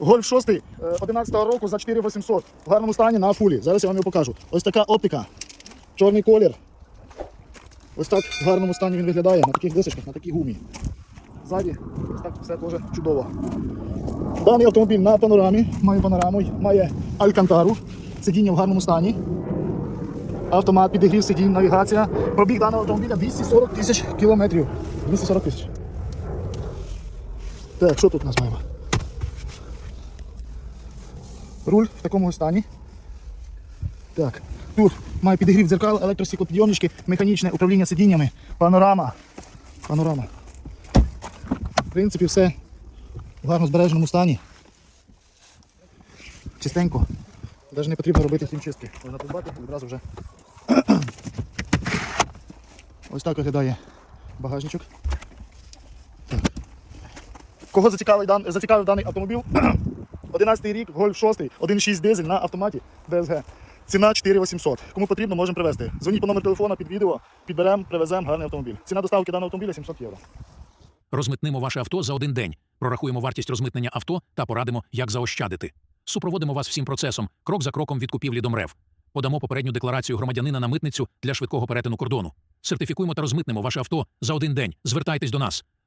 Гольф 6 е, 11 року за 4800 в гарному стані на фулі. Зараз я вам його покажу. Ось така оптика, чорний колір. Ось так в гарному стані він виглядає на таких дисочках, на такій гумі. Ззаді ось так все теж чудово. Даний автомобіль на панорамі, має панораму, має алькантару, сидіння в гарному стані. Автомат, підігрів сидінь, навігація. Пробіг даного автомобіля 240 тисяч кілометрів. 240 тисяч. Так, що тут у нас маємо? Руль в такому стані. Так, тут має підігрів дзеркал, електростеклопідйомнички, механічне управління сидіннями, панорама. Панорама. В принципі, все в гарно збереженому стані. Чистенько. Навіть не потрібно робити хімчистки. Можна придбати і одразу вже. Ось так виглядає багажничок. Так. Кого зацікавив, зацікавив даний автомобіль? 11 рік, Golf 6, 1.6 дизель на автоматі DSG. Ціна 4800. Кому потрібно, можемо привезти. Дзвоніть по номеру телефона під відео, підберемо, привеземо гарний автомобіль. Ціна доставки даного автомобіля 700 євро. Розмитнимо ваше авто за один день. Прорахуємо вартість розмитнення авто та порадимо, як заощадити. Супроводимо вас всім процесом, крок за кроком від купівлі до МРЕВ. Подамо попередню декларацію громадянина на митницю для швидкого перетину кордону. Сертифікуємо та розмитнемо ваше авто за один день. Звертайтесь до нас.